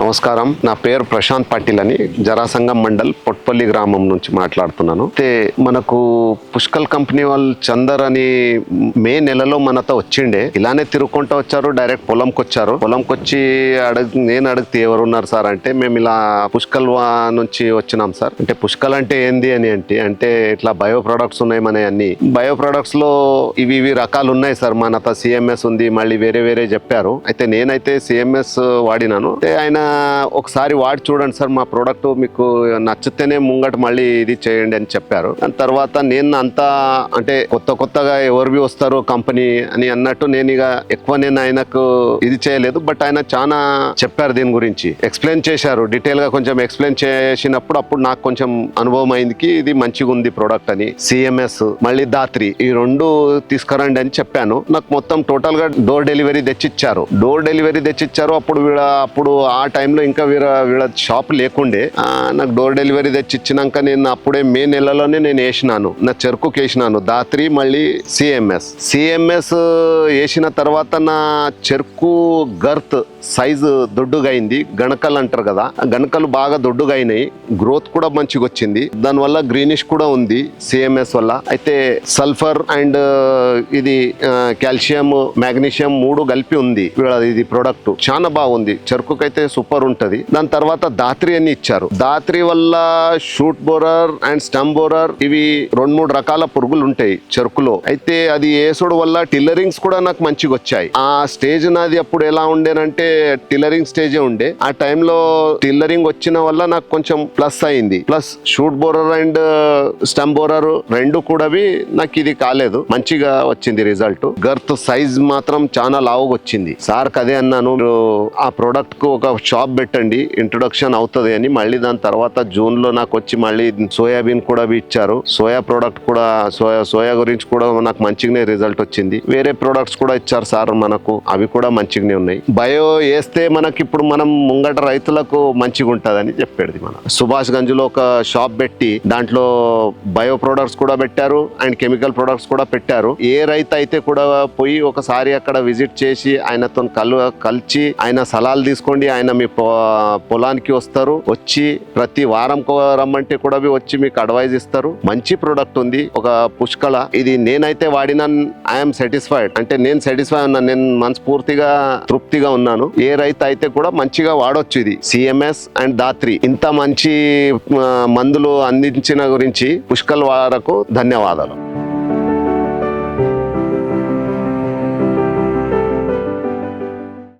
నమస్కారం. నా పేరు ప్రశాంత్ పాటిల్ అని జరాసంగం మండల్ పొట్పల్లి గ్రామం నుంచి మాట్లాడుతున్నాను. అయితే మనకు పుష్కల్ కంపెనీ వాళ్ళు చందర్ అని మే నెలలో మనతో వచ్చిండే. ఇలానే తిరుక్కుంటూ వచ్చారు డైరెక్ట్ పొలంకి వచ్చారు. పొలంకి వచ్చి అడుగు నేను అడిగితే ఎవరున్నారు సార్ అంటే మేము ఇలా పుష్కల్ నుంచి వచ్చినాం సార్. అంటే పుష్కల్ అంటే ఏంది అని అంటే అంటే ఇట్లా బయో ప్రొడక్ట్స్ ఉన్నాయి మన అన్ని. బయో ప్రొడక్ట్స్లో ఇవి ఇవి రకాలు ఉన్నాయి సార్. మనతో సిఎంఎస్ ఉంది మళ్ళీ వేరే వేరే చెప్పారు. అయితే నేనైతే సిఎంఎస్ వాడినాను. అయితే ఆయన ఒకసారి వాడి చూడండి సార్ మా ప్రోడక్ట్ మీకు నచ్చితేనే ముంగట మళ్ళీ ఇది చేయండి అని చెప్పారు. దాని తర్వాత నేను అంతా అంటే కొత్త కొత్తగా ఎవరివి వస్తారు కంపెనీ అని అన్నట్టు నేను ఇక ఎక్కువ నేను ఆయనకు ఇది చేయలేదు. బట్ ఆయన చాలా చెప్పారు దీని గురించి. ఎక్స్ప్లెయిన్ చేశారు. డీటెయిల్గా కొంచెం ఎక్స్ప్లెయిన్ చేసినప్పుడు అప్పుడు నాకు కొంచెం అనుభవం అయింది ఇది మంచిగా ఉంది ప్రోడక్ట్ అని. సిఎంఎస్ మళ్ళీ దాత్రి ఈ రెండు తీసుకురండి అని చెప్పాను. నాకు మొత్తం టోటల్గా డోర్ డెలివరీ తెచ్చిచ్చారు. డోర్ డెలివరీ తెచ్చిచ్చారు. అప్పుడు వీడ అప్పుడు ఆ టైంలో ఇంకా వీళ్ళ వీళ్ళ షాప్ లేకుండే నాకు డోర్ డెలివరీ తెచ్చి ఇచ్చినాక నేను అప్పుడే మే నెలలోనే నేను వేసినాను. నా చెరుకుకి వేసినాను. దాత్రి మళ్ళీ సిఎంఎస్ సిఎంఎస్ వేసిన తర్వాత నా చెరుకు గర్త్ సైజు దొడ్డుగా అయింది గణకలు అంటారు కదా గణకలు బాగా దొడ్డుగా అయినాయి గ్రోత్ కూడా మంచిగా వచ్చింది. దానివల్ల గ్రీనిష్ కూడా ఉంది సిఎంఎస్ వల్ల. అయితే సల్ఫర్ అండ్ ఇది కాల్షియం మ్యాగ్నీషియం మూడు కలిపి ఉంది. ఇది ప్రోడక్ట్ చాలా బాగుంది. చెరుకుకైతే సూపర్ ఉంటది. దాని తర్వాత దాత్రి అని ఇచ్చారు. దాత్రి వల్ల shoot borer and stem borer ఇవి రెండు మూడు రకాల పురుగులు ఉంటాయి చెరుకులో. అయితే అది వేసుడు వల్ల టిల్లరింగ్స్ కూడా నాకు మంచిగా వచ్చాయి. ఆ స్టేజ్ నాది అప్పుడు ఎలా ఉండేనంటే టిల్లరింగ్ స్టేజే ఉండే. ఆ టైంలో టిల్లరింగ్ వచ్చిన వల్ల నాకు కొంచెం ప్లస్ అయింది. Plus shoot borer and stem borer రెండు కూడా నాకు ఇది కాలేదు. మంచిగా వచ్చింది రిజల్ట్. గర్త్ సైజ్ మాత్రం చాలా లావుగా వచ్చింది. సార్ అదే అన్నాను. ఆ ప్రోడక్ట్కు ఒక షాప్ పెట్టండి ఇంట్రొడక్షన్ అవుతుంది అని మళ్ళీ దాని తర్వాత జూన్లో నాకు వచ్చి మళ్ళీ సోయాబీన్ కూడా ఇచ్చారు. సోయా ప్రోడక్ట్ కూడా సోయా సోయా గురించి కూడా నాకు మంచిగానే రిజల్ట్ వచ్చింది. వేరే ప్రోడక్ట్స్ కూడా ఇచ్చారు సార్ మనకు అవి కూడా మంచిగానే ఉన్నాయి. బయో వేస్తే మనకి ఇప్పుడు మనం ముంగట రైతులకు మంచిగా ఉంటుందని చెప్పేది మనం సుభాష్ గంజ్లో ఒక షాప్ పెట్టి దాంట్లో బయో ప్రొడక్ట్స్ కూడా పెట్టారు అండ్ కెమికల్ ప్రొడక్ట్స్ కూడా పెట్టారు. ఏ రైతు అయితే కూడా పోయి ఒకసారి అక్కడ విజిట్ చేసి ఆయనతో కలు కలిసి ఆయన సలహాలు తీసుకోండి ఆయన మీ పొలానికి వస్తారు. వచ్చి ప్రతి వారం కో- రమ్మంటే కూడా వచ్చి మీకు అడ్వైజ్ ఇస్తారు. మంచి ప్రోడక్ట్ ఉంది. ఒక పుష్కల. ఇది నేనైతే వాడిన ఐఎమ్ సాటిస్ఫైడ్ అంటే నేను సాటిస్ఫై ఉన్నాను నేను మనస్ఫూర్తిగా తృప్తిగా ఉన్నాను. ఏ రైతు అయితే కూడా మంచిగా వాడొచ్చు ఇది. సిఎంఎస్ అండ్ దాత్రి ఇంత మంచి మందులు అందించిన గురించి పుష్కల్ వారకు ధన్యవాదాలు.